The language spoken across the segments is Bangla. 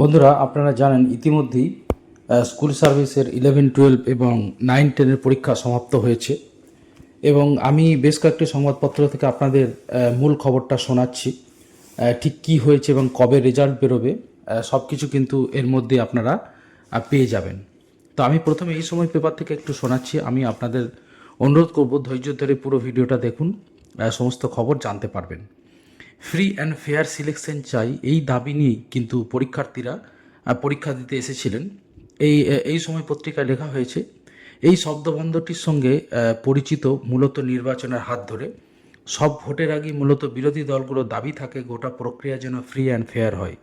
বন্ধুরা, আপনারা জানেন ইতিমধ্যেই স্কুল সার্ভিসের ইলেভেন টুয়েলভ এবং নাইন টেনের পরীক্ষা সমাপ্ত হয়েছে। এবং আমি বেশ কয়েকটি সংবাদপত্র থেকে আপনাদের মূল খবরটা শোনাচ্ছি। ঠিক কী হয়েছে এবং কবে রেজাল্ট বেরোবে সব কিছু কিন্তু এর মধ্যে আপনারা পেয়ে যাবেন। তো আমি প্রথমে এই সময় পেপার থেকে একটু শোনাচ্ছি। আমি আপনাদের অনুরোধ করব, ধৈর্য ধরে পুরো ভিডিওটা দেখুন সমস্ত খবর জানতে পারবেন। ফ্রি অ্যান্ড ফেয়ার সিলেকশন চাই, এই দাবি নিয়ে কিন্তু পরীক্ষার্থীরা পরীক্ষা দিতে এসেছিলেন। এই এই সময় পত্রিকায় লেখা হয়েছে, এই শব্দবন্ধটির সঙ্গে পরিচিত মূলত নির্বাচনের হাত ধরে। সব ভোটের আগে মূলত বিরোধী দলগুলোর দাবি থাকে, গোটা প্রক্রিয়া যেন ফ্রি অ্যান্ড ফেয়ার হয়।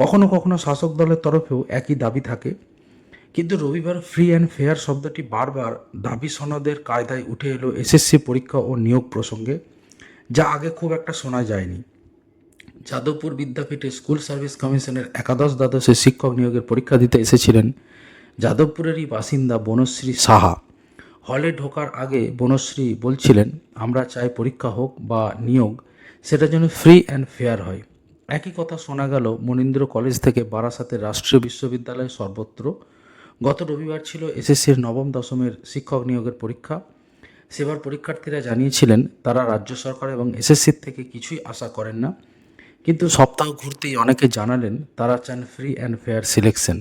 কখনো কখনো শাসক দলের তরফেও একই দাবি থাকে। কিন্তু রবিবার ফ্রি অ্যান্ড ফেয়ার শব্দটি বারবার দাবি সনদের কায়দায় উঠে এলো এসএসসি পরীক্ষা ও নিয়োগ প্রসঙ্গে, যা আগে খুব একটা শোনা যায়নি। যাদবপুর বিদ্যাপীঠে স্কুল সার্ভিস কমিশনের একাদশ দ্বাদশে শিক্ষক নিয়োগের পরীক্ষা দিতে এসেছিলেন যাদবপুরেরই বাসিন্দা বনশ্রী সাহা। হলে ঢোকার আগে বনশ্রী বলছিলেন, আমরা চাই পরীক্ষা হোক বা নিয়োগ, সেটা যেন ফ্রি অ্যান্ড ফেয়ার হয়। একই কথা শোনা গেল মনীন্দ্র কলেজ থেকে বারাসাতের রাষ্ট্রীয় বিশ্ববিদ্যালয় সর্বত্র। গত রবিবার ছিল এসএসসির নবম দশমের শিক্ষক নিয়োগের পরীক্ষা। সেবার পরীক্ষার্থীরা জানিয়েছিলেন, তারা রাজ্য সরকার এবং এসএসসির থেকে কিছুই আশা করেন না। কিন্তু সপ্তাহ ঘুরতেই অনেকে জানালেন তারা চান ফ্রি অ্যান্ড ফেয়ার সিলেকশন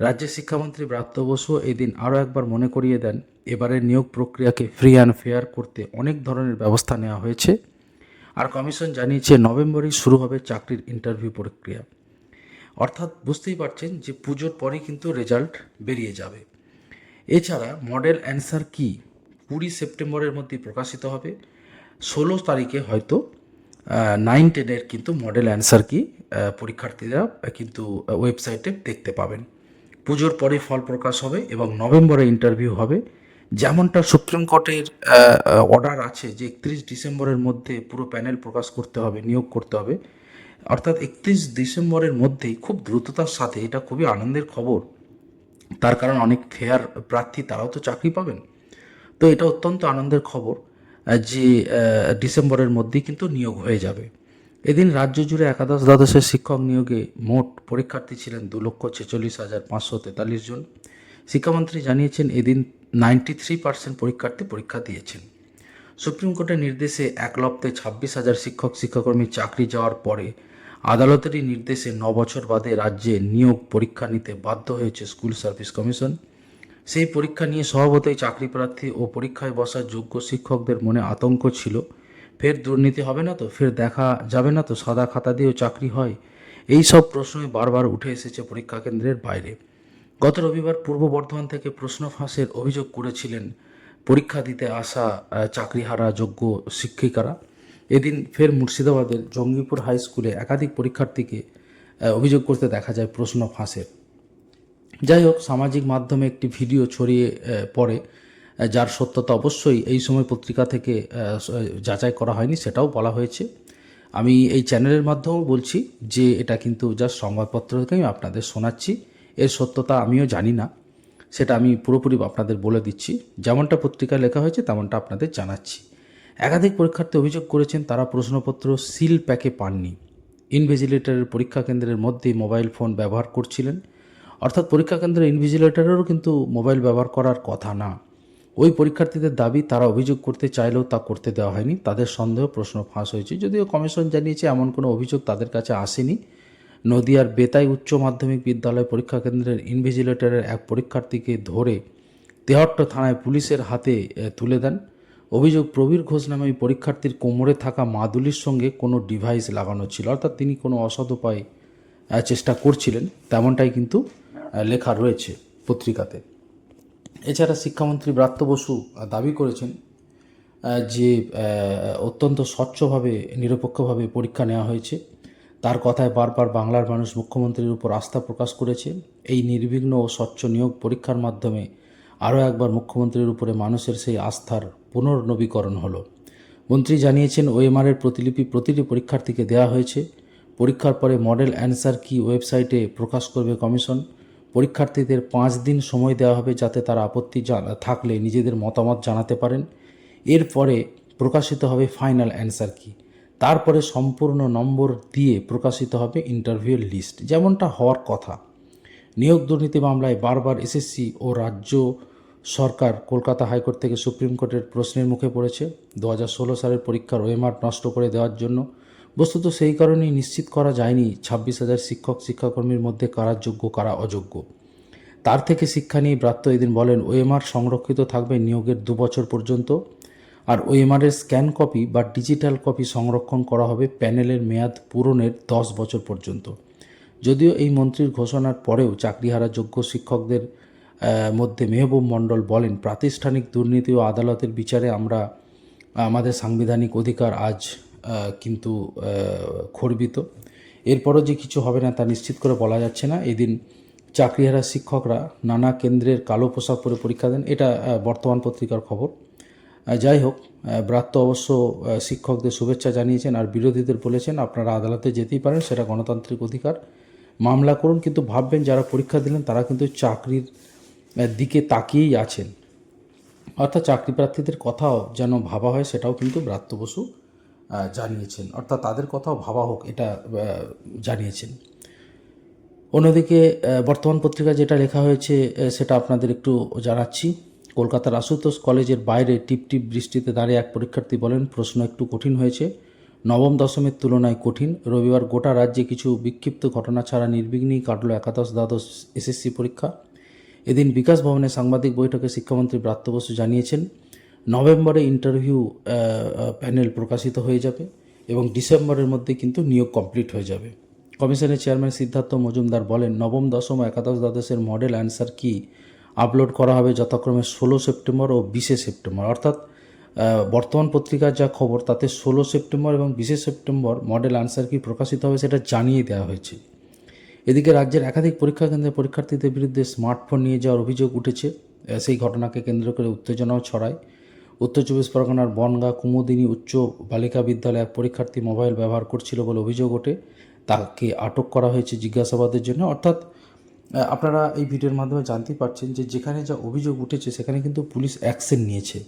রাজ্যের শিক্ষামন্ত্রী ব্রাত্য বসু এই দিন আরও একবার মনে করিয়ে দেন, এবারের নিয়োগ প্রক্রিয়াকে ফ্রি অ্যান্ড ফেয়ার করতে অনেক ধরনের ব্যবস্থা নেওয়া হয়েছে। আর কমিশন জানিয়েছে নভেম্বরেই শুরু হবে চাকরির ইন্টারভিউ প্রক্রিয়া। অর্থাৎ বুঝতেই পারছেন যে পুজোর পরেই কিন্তু রেজাল্ট বেরিয়ে যাবে। এছাড়া মডেল অ্যান্সার কি? কুড়ি সেপ্টেম্বরের মধ্যে প্রকাশিত হবে। ষোলো তারিখে হয়তো নাইন টেনের কিন্তু মডেল অ্যান্সার কি পরীক্ষার্থীরা কিন্তু ওয়েবসাইটে দেখতে পাবেন। পুজোর পরে ফল প্রকাশ হবে এবং নভেম্বরে ইন্টারভিউ হবে। যেমনটা সুপ্রিম কোর্টের অর্ডার আছে যে একত্রিশ ডিসেম্বরের মধ্যে পুরো প্যানেল প্রকাশ করতে হবে, নিয়োগ করতে হবে। অর্থাৎ একত্রিশ ডিসেম্বরের মধ্যেই খুব দ্রুততার সাথে, এটা খুবই আনন্দের খবর। তার কারণ অনেক ফেয়ার প্রার্থী, তারাও তো চাকরি পাবেন। তো এটা অত্যন্ত আনন্দের খবর। যে ডিসেম্বরের মধ্যেই কিন্তু নিয়োগ হয়ে যাবে। এদিন রাজ্য জুড়ে একাদশ দ্বাদশের শিক্ষক নিয়োগে মোট পরীক্ষার্থী ছিলেন দু লক্ষ ছেচল্লিশ হাজার পাঁচশো তেতাল্লিশ জন। শিক্ষামন্ত্রী জানিয়েছেন, এদিন নাইনটি থ্রি পার্সেন্ট পরীক্ষার্থী পরীক্ষা দিয়েছেন। সুপ্রিম কোর্টের নির্দেশে এক লপ্তে ছাব্বিশ হাজার শিক্ষক শিক্ষাকর্মী চাকরি যাওয়ার পরে আদালতেরই নির্দেশে ন বছর বাদে রাজ্যে নিয়োগ পরীক্ষা নিতে বাধ্য হয়েছে স্কুল সার্ভিস কমিশন। সেই পরীক্ষা নিয়ে স্বভাবতই চাকরি প্রার্থী ও পরীক্ষায় বসা যোগ্য শিক্ষকদের মনে আতঙ্ক ছিল। ফের দুর্নীতি হবে না তো? ফের দেখা যাবে না তো? সাদা খাতা দিয়েও চাকরি হয়? এই সব প্রশ্নই বারবার উঠে এসেছে পরীক্ষা কেন্দ্রের বাইরে। গত রবিবার পূর্ব বর্ধমান থেকে প্রশ্ন ফাঁসের অভিযোগ করেছিলেন পরীক্ষা দিতে আসা চাকরিহারা যোগ্য শিক্ষিকারা। এদিন ফের মুর্শিদাবাদের জঙ্গিপুর হাই স্কুলে একাধিক পরীক্ষার্থীকে অভিযোগ করতে দেখা যায় প্রশ্ন ফাঁসের। যাই হোক, সামাজিক মাধ্যমে একটি ভিডিও ছড়িয়ে পড়ে যার সত্যতা অবশ্যই এই সময় পত্রিকা থেকে যাচাই করা হয়নি, সেটাও বলা হয়েছে। আমি এই চ্যানেলের মাধ্যমেও বলছি যে এটা কিন্তু জাস্ট সংবাদপত্র থেকে আমি আপনাদের শোনাচ্ছি। এর সত্যতা আমিও জানি না, সেটা আমি পুরোপুরি আপনাদের বলে দিচ্ছি। যেমনটা পত্রিকায় লেখা হয়েছে, তেমনটা আপনাদের জানাচ্ছি। একাধিক পরীক্ষার্থী অভিযোগ করেছেন, তারা প্রশ্নপত্র সিল প্যাকে পাননি। ইনভিজিলেটরের পরীক্ষা কেন্দ্রের মধ্যেই মোবাইল ফোন ব্যবহার করছিলেন। অর্থাৎ পরীক্ষা কেন্দ্রের ইনভিজিলেটরেরও কিন্তু মোবাইল ব্যবহার করার কথা না। ওই পরীক্ষার্থীদের দাবি, তারা অভিযোগ করতে চাইলেও তা করতে দেওয়া হয়নি। তাদের সন্দেহ প্রশ্ন ফাঁস হয়েছে। যদিও কমিশন জানিয়েছে, এমন কোনো অভিযোগ তাদের কাছে আসেনি। নদিয়ার বেতাই উচ্চ মাধ্যমিক বিদ্যালয় পরীক্ষা কেন্দ্রের ইনভিজিলেটরের এক পরীক্ষার্থীকে ধরে তেহট্ট থানায় পুলিশের হাতে তুলে দেন। অভিযোগ, প্রবীর ঘোষ নামে ওই পরীক্ষার্থীর কোমরে থাকা মাদুলির সঙ্গে কোনো ডিভাইস লাগানো ছিল। অর্থাৎ তিনি কোনো অসৎ উপায় চেষ্টা করছিলেন, তেমনটাই কিন্তু লেখা রয়েছে পত্রিকাতে। এছাড়া শিক্ষামন্ত্রী ব্রাত্য বসু দাবি করেছেন যে অত্যন্ত স্বচ্ছভাবে, নিরপেক্ষভাবে পরীক্ষা নেওয়া হয়েছে। তার কথায় বারবার বাংলার মানুষ মুখ্যমন্ত্রীর উপর আস্থা প্রকাশ করেছে। এই নির্বিঘ্ন ও স্বচ্ছ নিয়োগ পরীক্ষার মাধ্যমে আরও একবার মুখ্যমন্ত্রীর উপরে মানুষের সেই আস্থার পুনর্নবীকরণ হলো। মন্ত্রী জানিয়েছেন ওএমআরের প্রতিলিপি প্রতিটি পরীক্ষার্থীকে দেওয়া হয়েছে। পরীক্ষার পরে মডেল অ্যান্সার কি ওয়েবসাইটে প্রকাশ করবে কমিশন? পরীক্ষার্থীদের পাঁচ দিন সময় দেওয়া হবে যাতে তারা আপত্তি থাকলে নিজেদের মতামত জানাতে পারেন। এরপরে প্রকাশিত হবে ফাইনাল অ্যান্সার কি। তারপরে সম্পূর্ণ নম্বর দিয়ে প্রকাশিত হবে ইন্টারভিউয়ের লিস্ট। যেমনটা হওয়ার কথা। নিয়োগ দুর্নীতি মামলায় বারবার এসএসসি ও রাজ্য সরকার কলকাতা হাইকোর্ট থেকে সুপ্রিম কোর্টের প্রশ্নের মুখে পড়েছে। দু হাজার ষোলো সালের পরীক্ষার ওয়েমার নষ্ট করে দেওয়ার জন্য বস্তুত সেই কারণেই নিশ্চিত করা যায়নি ছাব্বিশ হাজার শিক্ষক, শিক্ষাকর্মীর মধ্যে কারা যোগ্য, কারা অযোগ্য। তার থেকে শিক্ষা নিয়ে ব্রাত্য এদিন বলেন, ওএমআর সংরক্ষিত থাকবে নিয়োগের দু বছর পর্যন্ত। আর ওএমআরের স্ক্যান কপি বা ডিজিটাল কপি সংরক্ষণ করা হবে প্যানেলের মেয়াদ পূরণের দশ বছর পর্যন্ত। যদিও এই মন্ত্রীর ঘোষণার পরেও চাকরিহারা যোগ্য শিক্ষকদের মধ্যে মেহবুব মণ্ডল বলেন, প্রাতিষ্ঠানিক দুর্নীতি ও আদালতের বিচারে আমরা, আমাদের সাংবিধানিক অধিকার আজ কিন্তু খর্বিত। এরপরও যে কিছু হবে না তা নিশ্চিত করে বলা যাচ্ছে না। এদিন চাকরিহারা শিক্ষকরা নানা কেন্দ্রের কালো পোশাক পরে পরীক্ষা দেন। এটা বর্তমান পত্রিকার খবর। যাই হোক ব্রাত্য অবশ্য শিক্ষকদের শুভেচ্ছা জানিয়েছেন আর বিরোধীদের বলেছেন, আপনারা আদালতে যেতেই পারেন, সেটা গণতান্ত্রিক অধিকার। মামলা করুন, কিন্তু ভাববেন যারা পরীক্ষা দিলেন, তারা কিন্তু চাকরির দিকে তাকিয়েই আছেন। অর্থাৎ চাকরি প্রার্থীদের কথাও যেন ভাবা হয়, সেটাও কিন্তু ব্রাত্য বসু জানিয়েছেন। অর্থাৎ তাদের কথাও ভাবা হোক, এটা জানিয়েছেন। অন্যদিকে বর্তমান পত্রিকায় যেটা লেখা হয়েছে সেটা আপনাদের একটু জানাচ্ছি। কলকাতার আশুতোষ কলেজের বাইরে টিপ টিপ বৃষ্টিতে দাঁড়িয়ে এক পরীক্ষার্থী বলেন, প্রশ্ন একটু কঠিন হয়েছে। নবম দশমের তুলনায় কঠিন। রবিবার গোটা রাজ্যে কিছু বিক্ষিপ্ত ঘটনা ছাড়া নির্বিঘ্নেই কাটল একাদশ দ্বাদশ এসএসসি পরীক্ষা। এদিন বিকাশ ভবনে সাংবাদিক বৈঠকে শিক্ষামন্ত্রী ব্রাত্য বসু জানিয়েছেন নভেম্বরে ইন্টারভিউ প্যানেল প্রকাশিত হয়ে যাবে এবং ডিসেম্বরের মধ্যে কিন্তু নিয়োগ কমপ্লিট হয়ে যাবে। কমিশনের চেয়ারম্যান সিদ্ধার্থ মজুমদার বলেন, নবম দশম একাদশ দ্বাদশের মডেল অ্যান্সার কি আপলোড করা হবে যথাক্রমে ষোলো সেপ্টেম্বর ও বিশে সেপ্টেম্বর। অর্থাৎ বর্তমান পত্রিকার যা খবর তাতে ষোলো সেপ্টেম্বর এবং বিশে সেপ্টেম্বর মডেল অ্যান্সার কি প্রকাশিত হবে সেটা জানিয়ে দেওয়া হয়েছে। এদিকে রাজ্যের একাধিক পরীক্ষা কেন্দ্রে পরীক্ষার্থীদের বিরুদ্ধে স্মার্টফোন নিয়ে যাওয়ার অভিযোগ উঠেছে। সেই ঘটনাকে কেন্দ্র করে উত্তেজনাও ছড়ায়। উত্তর চব্বিশ পরগনার বনগা কুমুদিনী উচ্চ বালিকা বিদ্যালয়ে এক পরীক্ষার্থী মোবাইল ব্যবহার করছিল বলে অভিযোগ ওঠে। তাকে আটক করা হয়েছে জিজ্ঞাসাবাদের জন্য। অর্থাৎ আপনারা এই ভিডিওর মাধ্যমে জানতেই পারছেন যে যেখানে যা অভিযোগ উঠেছে সেখানে কিন্তু পুলিশ অ্যাকশন নিয়েছে।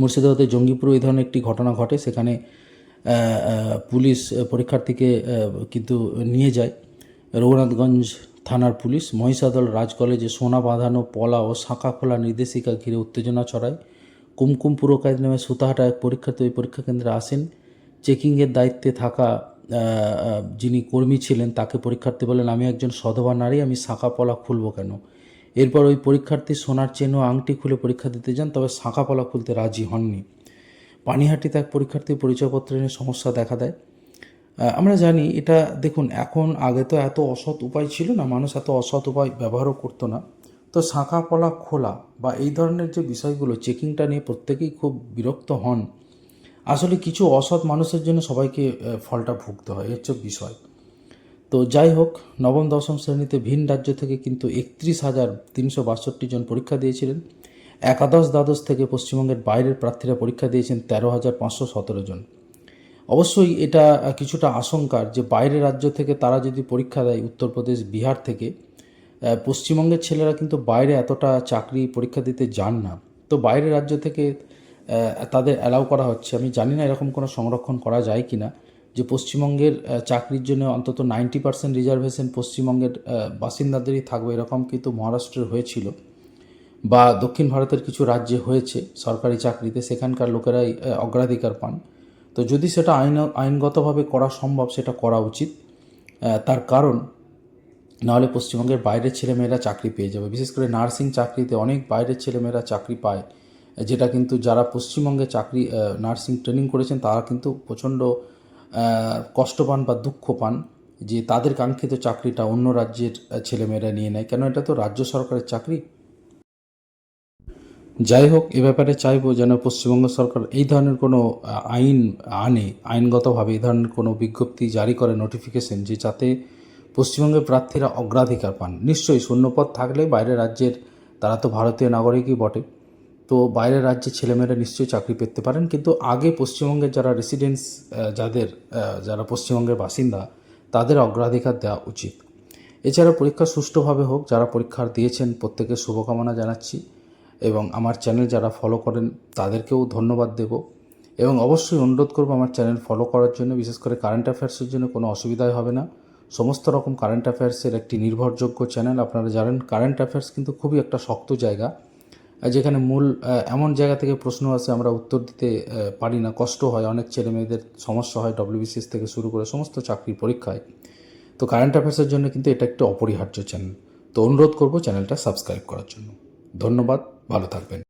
মুর্শিদাবাদের জঙ্গিপুর এই ধরনের একটি ঘটনা ঘটে। সেখানে পুলিশ পরীক্ষার্থীকে কিন্তু নিয়ে যায়। রঘুনাথগঞ্জ থানার পুলিশ মহিষাদল রাজ কলেজে সোনা বাঁধানো পলা ও শাঁখা খোলা নির্দেশিকা ঘিরে উত্তেজনা ছড়ায়। কুমকুম পুরকাজ নামে সুতাহাটা এক পরীক্ষার্থী ওই পরীক্ষা কেন্দ্রে আসেন। চেকিংয়ের দায়িত্বে থাকা যিনি কর্মী ছিলেন তাকে পরীক্ষার্থী বলেন আমি একজন সধবা নারী, আমি শাঁখা পলা খুলব কেন? এরপর ওই পরীক্ষার্থী সোনার চেন ও আংটি খুলে পরীক্ষা দিতে যান, তবে শাঁখা পলা খুলতে রাজি হননি। পানিহাটিতে এক পরীক্ষার্থীর পরিচয়পত্র নিয়ে সমস্যা দেখা দেয়। আমরা জানি এটা, দেখুন, এখন আগে তো এত অসৎ উপায় ছিল না, মানুষ এত অসৎ উপায় ব্যবহারও করতো না। তো শাঁখা পলা খোলা বা এই ধরনের যে বিষয়গুলো চেকিংটা নিয়ে প্রত্যেকেই খুব বিরক্ত হন, আসলে কিছু অসৎ মানুষের জন্য সবাইকে ফলটা ভুগতে হয় হচ্ছে বিষয়। তো যাই হোক, নবম, দশম শ্রেণীতে ভিন রাজ্য থেকে কিন্তু একত্রিশ হাজার তিনশো বাষট্টি জন পরীক্ষা দিয়েছিলেন। একাদশ, দ্বাদশ থেকে পশ্চিমবঙ্গের বাইরের প্রার্থীরা পরীক্ষা দিয়েছেন তেরো হাজার পাঁচশো সতেরো জন। অবশ্যই এটা কিছুটা আশঙ্কার যে বাইরের রাজ্য থেকে তারা যদি পরীক্ষা দেয়, উত্তরপ্রদেশ, বিহার থেকে পশ্চিমবঙ্গের ছেলেরা কিন্তু বাইরে এতটা চাকরি পরীক্ষা দিতে যান না। তো বাইরের রাজ্য থেকে তাদের অ্যালাউ করা হচ্ছে। আমি জানি না এরকম কোনো সংরক্ষণ করা যায় কি না যে পশ্চিমবঙ্গের চাকরির জন্য অন্তত নাইনটি পার্সেন্ট রিজার্ভেশন পশ্চিমবঙ্গের বাসিন্দাদেরই থাকবে, এরকম কিন্তু মহারাষ্ট্রের হয়েছিল। বা দক্ষিণ ভারতের কিছু রাজ্যে হয়েছে সরকারি চাকরিতে, সেখানকার লোকেরাই অগ্রাধিকার পান। তো যদি সেটা আইন, আইনগতভাবে করা সম্ভব, সেটা করা উচিত। তার কারণ নাহলে পশ্চিমবঙ্গের বাইরের ছেলেমেয়েরা চাকরি পেয়ে যাবে। বিশেষ করে নার্সিং চাকরিতে অনেক বাইরের ছেলেমেয়েরা চাকরি পায়, যেটা কিন্তু যারা পশ্চিমবঙ্গে চাকরি নার্সিং ট্রেনিং করেছেন, তারা কিন্তু প্রচণ্ড কষ্ট পান বা দুঃখ পান যে তাদের কাঙ্ক্ষিত চাকরিটা অন্য রাজ্যের ছেলেমেয়েরা নিয়ে নেয়। কেন এটা তো রাজ্য সরকারের চাকরি? যাই হোক, এ ব্যাপারে চাইব যেন পশ্চিমবঙ্গ সরকার এই ধরনের কোনো আইন আনে। আইনগতভাবে এই ধরনের কোনো বিজ্ঞপ্তি জারি করে নোটিফিকেশন যে যাতে পশ্চিমবঙ্গের প্রার্থীরা অগ্রাধিকার পান। নিশ্চয়ই শূন্যপদ থাকলে বাইরের রাজ্যের, তারা তো ভারতীয় নাগরিকই বটে। তো বাইরের রাজ্যের ছেলেমেয়েরা নিশ্চয়ই চাকরি পেতে পারেন, কিন্তু আগে পশ্চিমবঙ্গের যারা রেসিডেন্স যাদের যারা পশ্চিমবঙ্গের বাসিন্দা, তাদের অগ্রাধিকার দেওয়া উচিত। এছাড়া পরীক্ষা সুষ্ঠুভাবে হোক, যারা পরীক্ষার দিয়েছেন, প্রত্যেকের শুভকামনা জানাচ্ছি এবং আমার চ্যানেল যারা ফলো করেন, তাদেরকেও ধন্যবাদ দেব। এবং অবশ্যই অনুরোধ করব আমার চ্যানেল ফলো করার জন্য, বিশেষ করে কারেন্ট অ্যাফেয়ার্সের জন্য কোনো অসুবিধাই হবে না। সমস্ত রকম কারেন্ট অ্যাফেয়ার্সের একটি নির্ভরযোগ্য চ্যানেল আপনারা জানেন। কারেন্ট অ্যাফেয়ার্স কিন্তু খুবই একটা শক্ত জায়গা যেখানে মূল এমন জায়গা থেকে প্রশ্ন আসে আমরা উত্তর দিতে পারি না। কষ্ট হয়, অনেক ছেলে মেয়েদের সমস্যা হয় ডব্লিউবিসিএস থেকে শুরু করে সমস্ত চাকরির পরীক্ষায়। তো কারেন্ট অ্যাফেয়ার্সের জন্য কিন্তু এটা একটি অপরিহার্য চ্যানেল তো অনুরোধ করব চ্যানেলটা সাবস্ক্রাইব করার জন্য। ধন্যবাদ, ভালো থাকবেন।